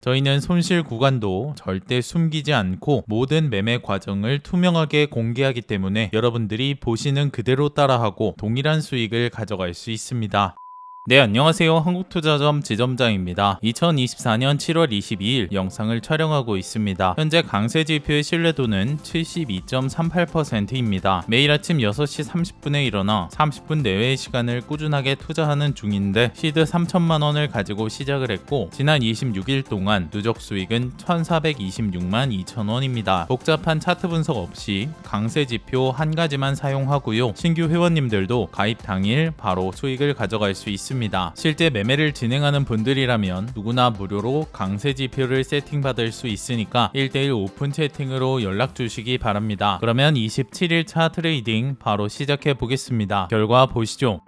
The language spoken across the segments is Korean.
저희는 손실 구간도 절대 숨기지 않고 모든 매매 과정을 투명하게 공개하기 때문에 여러분들이 보시는 그대로 따라하고 동일한 수익을 가져갈 수 있습니다. 네, 안녕하세요. 한국투자점 지점장입니다. 2024년 7월 22일 영상을 촬영하고 있습니다. 현재 강세 지표의 신뢰도는 72.38%입니다. 매일 아침 6시 30분에 일어나 30분 내외의 시간을 꾸준하게 투자하는 중인데 시드 3천만 원을 가지고 시작을 했고 지난 26일 동안 누적 수익은 1,426만 2천 원입니다. 복잡한 차트 분석 없이 강세 지표 한 가지만 사용하고요. 신규 회원님들도 가입 당일 바로 수익을 가져갈 수 있습니다. 실제 매매를 진행하는 분들이라면 누구나 무료로 강세 지표를 세팅받을 수 있으니까 1대1 오픈 채팅으로 연락 주시기 바랍니다. 그러면 27일 차 트레이딩 바로 시작해 보겠습니다. 결과 보시죠.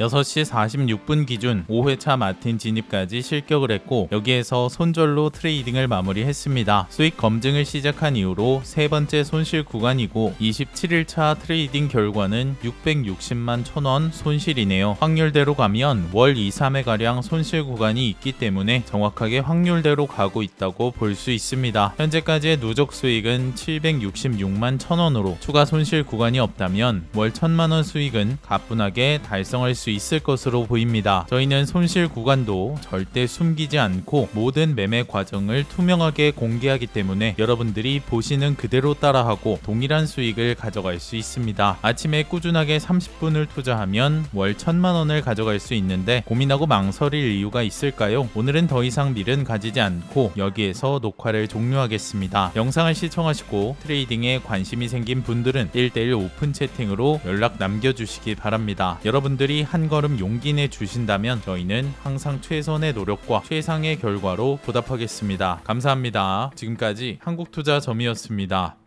여섯 시 46분 기준 5회차 마틴 진입까지 실격을 했고 여기에서 손절로 트레이딩을 마무리했습니다. 수익 검증을 시작한 이후로 세 번째 손실 구간이고 27일차 트레이딩 결과는 660만 천원 손실이네요. 확률대로 가면 월 2, 3회 가량 손실 구간이 있기 때문에 정확하게 확률대로 가고 있다고 볼 수 있습니다. 현재까지의 누적 수익은 766만 천원으로 추가 손실 구간이 없다면 월 1000만 원 수익은 가뿐하게 달성할 수 있을 것으로 보입니다. 저희는 손실 구간도 절대 숨기지 않고 모든 매매 과정을 투명하게 공개하기 때문에 여러분들이 보시는 그대로 따라하고 동일한 수익을 가져갈 수 있습니다. 아침에 꾸준하게 30분을 투자하면 월 1000만 원을 가져갈 수 있는데 고민하고 망설일 이유가 있을까요? 오늘은 더 이상 밀은 가지지 않고 여기에서 녹화를 종료하겠습니다. 영상을 시청하시고 트레이딩에 관심이 생긴 분들은 1대1 오픈 채팅으로 연락 남겨주시기 바랍니다. 여러분들이 한 걸음 용기 내 주신다면 저희는 항상 최선의 노력과 최상의 결과로 보답하겠습니다. 감사합니다. 지금까지 한국투자점이었습니다.